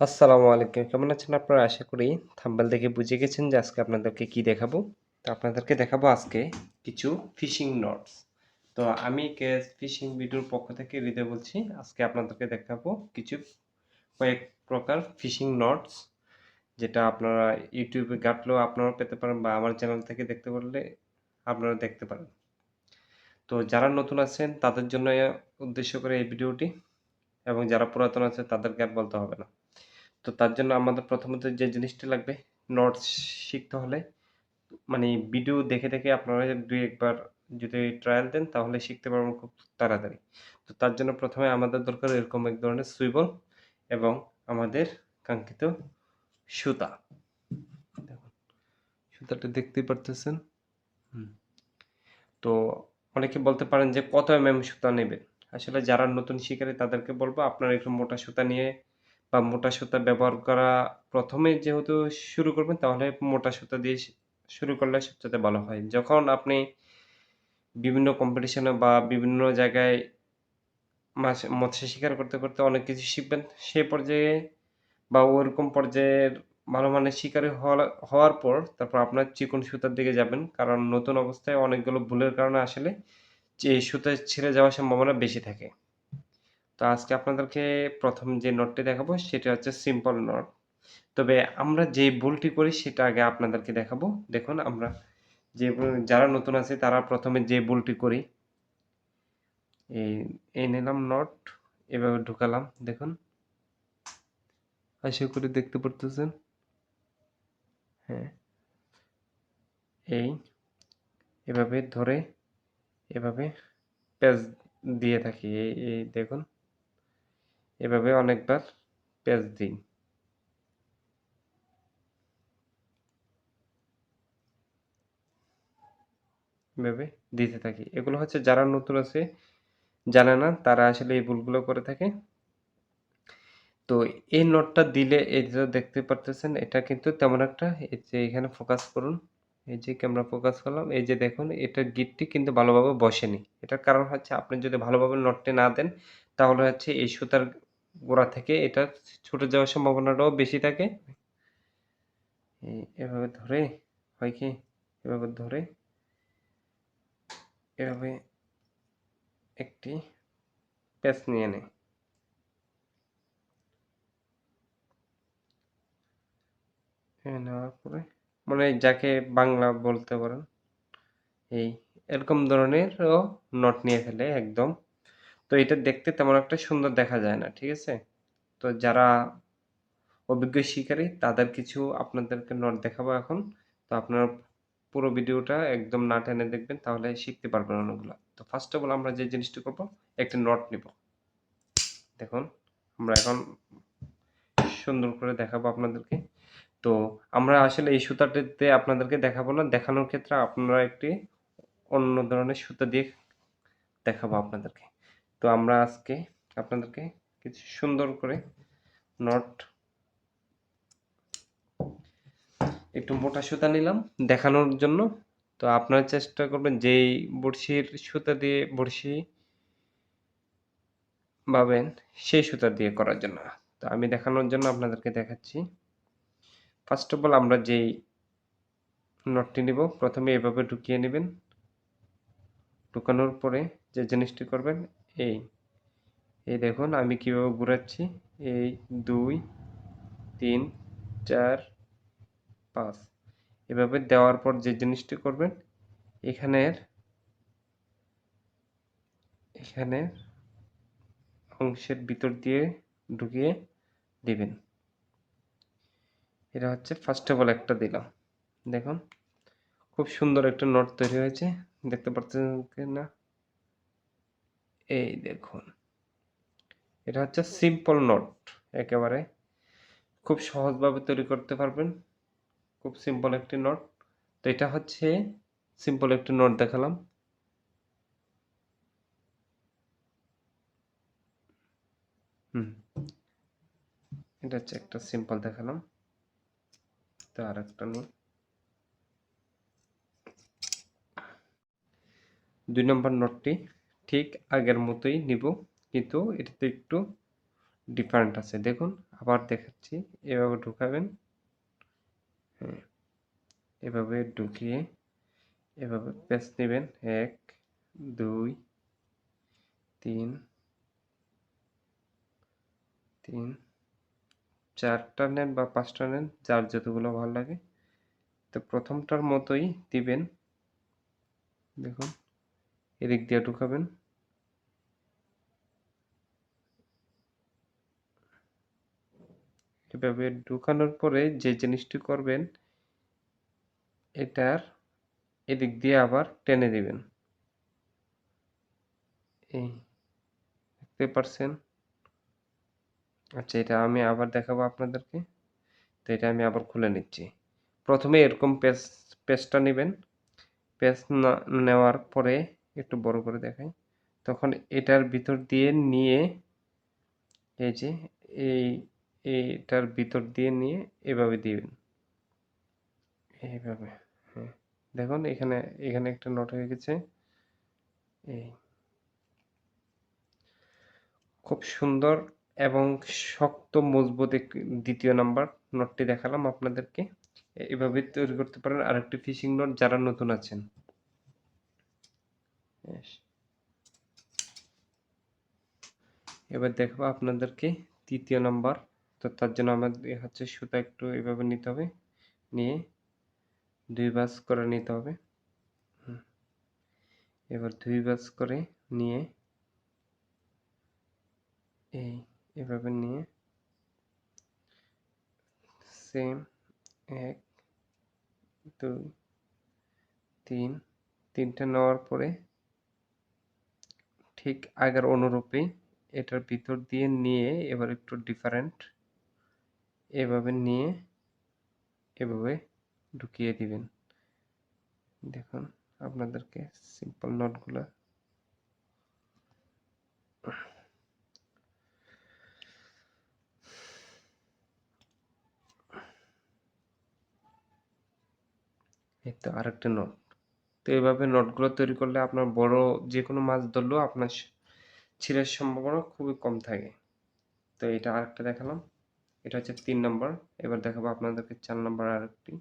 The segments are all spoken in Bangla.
আসসালামু আলাইকুম। কেমন আছেন আপনারা? আশা করি থাম্বনেল দেখে বুঝে গেছেন যে আজকে আপনাদেরকে কি দেখাবো। তো আপনাদেরকে দেখাবো আজকে কিছু ফিশিং নটস। তো আমি কেস ফিশিং ভিডিওর পক্ষ থেকে হৃদয় বলছি, আজকে আপনাদেরকে দেখাবো কিছু কয়েক প্রকার ফিশিং নটস, যেটা আপনারা ইউটিউবে ঘাটলেও আপনারা পেতে পারেন বা আমার চ্যানেল থেকে দেখতে পারলে আপনারা দেখতে পারেন। তো যারা নতুন আছেন, তাদের জন্য উদ্দেশ্য করে এই ভিডিওটি, এবং যারা পুরাতন আছে, তাদেরকে আর বলতে হবে না। তো তার জন্য আমাদের প্রথমত যে জিনিসটা লাগবে নোটস শিখতে হলে মানে ভিডিও দেখে দেখে আপনারা দুই একবার যদি ট্রায়াল দেন, তাহলে শিখতে পারবেন খুব তাড়াতাড়ি। তো তার জন্য প্রথমে আমাদের দরকার এরকম এক ধরনের সুইবল এবং আমাদের কাঙ্ক্ষিত সুতা। দেখুন, সুতাটা দেখতেই পারতেছেন। তো অনেকে বলতে পারেন যে কত এম এম সুতা নেবেন? আসলে যারা নতুন শিকারী, তাদেরকে বলব আপনারা একটু মোটা সুতা নিয়ে বা মোটা সুতা ব্যবহার করা প্রথমে যেহেতু শুরু করবেন, তাহলে মোটা সুতা দিয়ে শুরু করলে সবচেয়ে ভালো হয়। যখন আপনি বিভিন্ন কম্পিটিশনে বা বিভিন্ন জায়গায় মাছ, মৎস্য শিকার করতে করতে অনেক কিছু শিখবেন সেই পর্যায়ে বা ওরকম পর্যায়ের ভালো মানের শিকারী হওয়ার পর তারপর আপনার চিকন সুতার দিকে যাবেন। কারণ নতুন অবস্থায় অনেকগুলো ভুলের কারণে আসলে যে সুতা ছিঁড়ে যাওয়ার সম্ভাবনা বেশি থাকে। তো আজকে আপনাদেরকে প্রথম যে নোটটি দেখাবো, সেটা হচ্ছে সিম্পল নোট তবে আমরা যে ভুলটি করি, সেটা আগে আপনাদেরকে দেখাবো। দেখুন, আমরা যে যারা নতুন আছে, তারা প্রথমে যে ভুলটি করি, এই এই নিলাম নট এভাবে ঢুকালাম। দেখুন, আশা করি দেখতে পারতেছেন। হ্যাঁ এই, এভাবে ধরে, এভাবে পেজ দিয়ে থাকি। এই এই, দেখুন। এভাবে অনেকবার পেজ দিন। এভাবে দিতে থাকি। এগুলো হচ্ছে যারা নতুন আছে, জানে না, তারা আসলে এই ভুলগুলো করে থাকে। তো এই নোটটা দিলে এই যে দেখতে পারতেছেন, এটা কিন্তু তেমন একটা এই যে এখানে ফোকাস করুন। এই যে ক্যামেরা ফোকাস করলাম, এই যে দেখুন এটার গিটটি কিন্তু ভালোভাবে বসেনি। এটার কারণ হচ্ছে আপনি যদি ভালোভাবে নটটি না দেন, তাহলে হচ্ছে এই সুতার গোড়া থেকে এটা ছুটে যাওয়ার সম্ভাবনাটাও বেশি থাকে। এভাবে ধরে, হয় কি? এভাবে ধরে, এভাবে একটি প্যাচ নিয়ে নেয় নেওয়ার পরে মানে যাকে বাংলা বলতে পারেন, এই এরকম ধরনেরও নট নিয়ে ফেলে একদম। তো এটা দেখতে তেমন একটা সুন্দর দেখা যায় না, ঠিক আছে? তো যারা অভিজ্ঞ শিকারী, তাদের কিছু আপনাদেরকে নট দেখাবো এখন। তো আপনারা পুরো ভিডিওটা একদম না টেনে দেখবেন, তাহলে শিখতে পারবেন অনেকগুলো। তো ফার্স্ট অফ অল আমরা যে জিনিসটি করব, একটা নট নিব। দেখুন, আমরা এখন সুন্দর করে দেখাবো আপনাদেরকে। তো আমরা আসলে এই সুতাটিতে আপনাদেরকে দেখাবো না, দেখানোর ক্ষেত্রে আপনারা একটি অন্য ধরনের সুতা দিয়ে দেখাবো আপনাদেরকে। তো আমরা আজকে আপনাদেরকে কিছু সুন্দর করে নট একটু মোটা সুতা নিলাম দেখানোর জন্য। তো আপনারা চেষ্টা করবেন যেই বড়শির সুতা দিয়ে বড়শি পাবেন সেই সুতা দিয়ে করার জন্য। তো আমি দেখানোর জন্য আপনাদেরকে দেখাচ্ছি। ফার্স্ট অফ অল আমরা যেই নটটি নিব, প্রথমে এভাবে ঢুকিয়ে নেবেন। ঢুকানোর পরে যে জিনিসটি করবেন এই এই দেখুন আমি কীভাবে ঘুরাচ্ছি। এই দুই, তিন, চার, পাঁচ। এভাবে দেওয়ার পর যে জিনিসটি করবেন, এখানের এখানে অংশের ভিতর দিয়ে ঢুকিয়ে দিবেন। এটা হচ্ছে ফার্স্ট অফ অল একটা দিলাম। দেখুন, খুব সুন্দর একটা নোট তৈরি হয়েছে। দেখতে পাচ্ছেন না এই দেখুন। এটা হচ্ছে সিম্পল নোট একেবারে খুব সহজভাবে তৈরি করতে পারবেন। খুব সিম্পল একটি নোট তো এটা হচ্ছে সিম্পল একটি নোট দেখালাম। হুম। এটা হচ্ছে একটা সিম্পল দেখালাম। তো আর একটা নোট দুই নম্বর নোটটি ঠিক আগের মতোই নিব। কিন্তু এটাতে একটু ডিফারেন্ট আছে। দেখুন, আবার দেখাচ্ছি। এভাবে ঢুকাবেন। হ্যাঁ এভাবে ঢুকিয়ে এভাবে পেঁচ নেবেন। এক, দুই, তিন তিন, চারটা নেন বা পাঁচটা নেন, যার যতগুলো ভালো লাগে। তো প্রথমটার মতোই দিবেন। দেখুন। এদিক দিয়ে ঢুকাবেন। এভাবে ঢুকানোর পরে যে জিনিসটি করবেন, এটার এদিক দিয়ে আবার টেনে দিবেন। এই দেখতে পারছেন? আচ্ছা এটা আমি আবার দেখাবো আপনাদেরকে। তো এটা আমি আবার খুলে নিচ্ছি। প্রথমে এরকম পেজ পেজটা নেবেন। পেজ নেওয়ার পরে একটু বড় করে দেখাই। তখন এটার ভিতর দিয়ে নিয়ে এই যে, এই এইটার ভিতর দিয়ে নিয়ে এভাবে দিবেন। এইভাবে হ্যাঁ। দেখুন, এখানে এখানে একটা নট হয়ে গেছে। এই। খুব সুন্দর এবং শক্ত, মজবুত দ্বিতীয় নাম্বার নটটি দেখালাম আপনাদেরকে। এভাবে তৈরি করতে পারেন। আরেকটি ফিশিং নট যারা নতুন আছেন. এবার দেখব আপনাদেরকে তৃতীয় নম্বর তো তার জন্য আমাদের হচ্ছে সুতা একটু এভাবে নিতে হবে, নিয়ে দুই বাস করে নিতে হবে। এবার দুই বাস করে নিয়ে এই এভাবে নিয়ে সেম এক, দুই, তিন, তিনটা নেওয়ার পরে ঠিক আগের অনুরূপেই এটার ভিতর দিয়ে নিয়ে এবার একটু ডিফারেন্ট এভাবে নিয়ে এভাবে ঢুকিয়ে দিবেন। দেখুন, আপনাদেরকে সিম্পল নোটগুলো এই তো আরেকটা নোট তো এইভাবে নোটগুলো তৈরি করলে আপনার বড় যে কোনো মাছ ধরলেও আপনার ছিঁড়ার সম্ভাবনা খুবই কম থাকে। তো এটা আরেকটা দেখালাম। এটা হচ্ছে তিন নম্বর। এবার দেখাবো আপনাদেরকে চার নম্বর আরেকটি।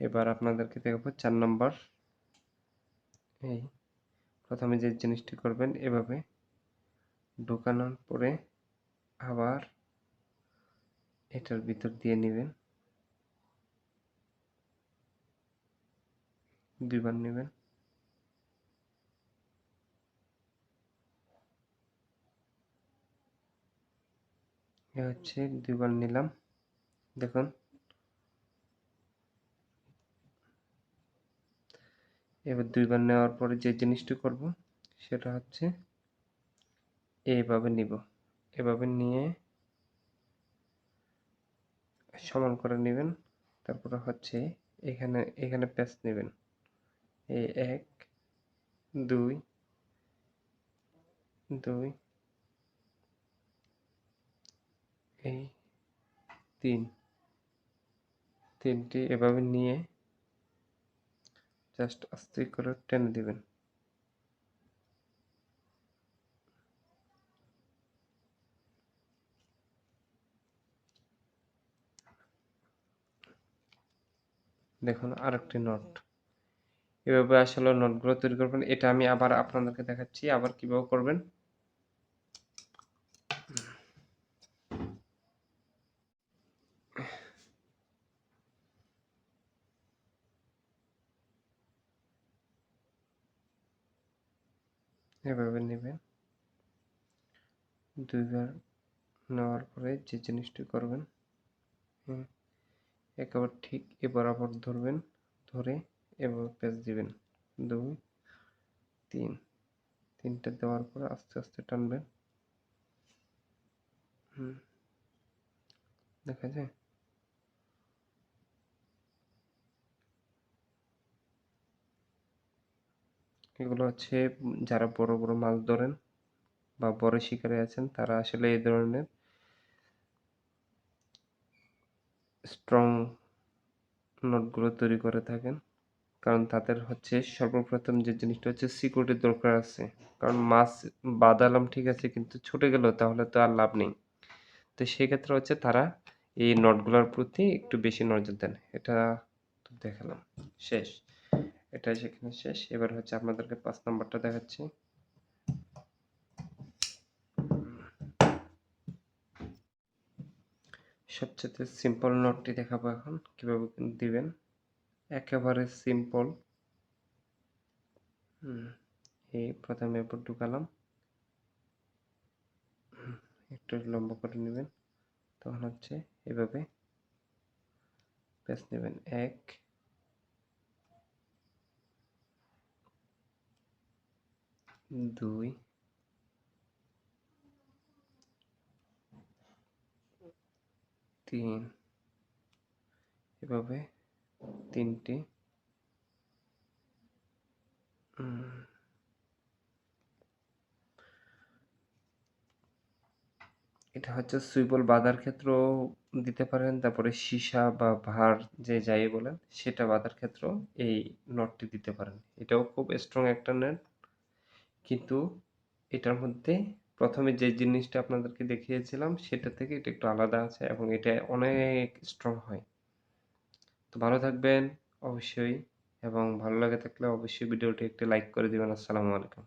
এবার আপনাদেরকে দেখাবো চার নম্বর। এই প্রথমে যে জিনিসটি করবেন এভাবে ঢোকানোর পরে আবার এটার ভিতর দিয়ে নেবেন। দুইবার নেবেন। এ হচ্ছে দুইবার নিলাম। দেখুন। এবার দুইবার নেওয়ার পরে যে জিনিসটি করব, সেটা হচ্ছে এইভাবে নিব। এভাবে নিয়ে সমান করে নেবেন। তারপরে হচ্ছে এখানে এখানে প্যাচ নেবেন। এই এক, দুই দুই, এই তিন, তিনটি এভাবে নিয়ে জাস্ট আস্তে করে টেনে দিবেন। দেখুন আরেকটি নোট এভাবে আসলে নোটগুলো তৈরি করবেন। এটা আমি আবার আপনাদেরকে দেখাচ্ছি, আবার কীভাবে করবেন। এভাবে নেবেন। দুইবার নেওয়ার পরে যে জিনিসটি করবেন একেবারে ঠিক এ বরাবর ধরবেন, ধরে এভাবে পেঁচ দিবেন। দুই, তিন। তিনটা দেওয়ার পরে আস্তে আস্তে টানবেন। হুম। দেখা যায়? এগুলো হচ্ছে যারা বড় বড় মাছ ধরেন বা বড় শিকারে আছেন, তারা আসলে এই ধরনের স্ট্রং নোটগুলো তৈরি করে থাকেন। কারণ তাদের হচ্ছে সর্বপ্রথম যে জিনিসটা হচ্ছে সিকিউরিটির দরকার আছে। কারণ মাছ বাঁধালাম ঠিক আছে, কিন্তু ছুটে গেল তাহলে তো আর লাভ নেই। তো সেক্ষেত্রে হচ্ছে তারা এই নটগুলোর প্রতি একটু বেশি নজর দেন। এটা দেখালাম। শেষ। এটা সেখানে শেষ। এবার হচ্ছে আপনাদেরকে পাঁচ নম্বরটা দেখাচ্ছি। সবচেয়ে সিম্পল নোটটি দেখাবো এখন। কীভাবে দিবেন? একেবারে সিম্পল এই প্রথমে এরপর ঢুকালাম। একটু লম্বা করে নেবেন। তখন হচ্ছে এভাবে পেঁচ নেবেন। এক, দুই, তিন, এভাবে তিনটি। এটা হচ্ছে সুইবল বাঁধার ক্ষেত্রেও দিতে পারেন, তারপরে সীসা বা ভার যে যাই বলেন, সেটা বাঁধার ক্ষেত্রেও এই নটটি দিতে পারেন। এটাও খুব স্ট্রং একটা নেট কিন্তু এটার মধ্যে প্রথমে যে জিনিসটা আপনাদেরকে দেখিয়েছিলাম, সেটা থেকে এটা একটু আলাদা আছে এবং এটা অনেক স্ট্রং হয়। তো ভালো থাকবেন অবশ্যই এবং ভালো লাগে থাকলে অবশ্যই ভিডিওটি একটি লাইক করে দিবেন। আসসালামু আলাইকুম।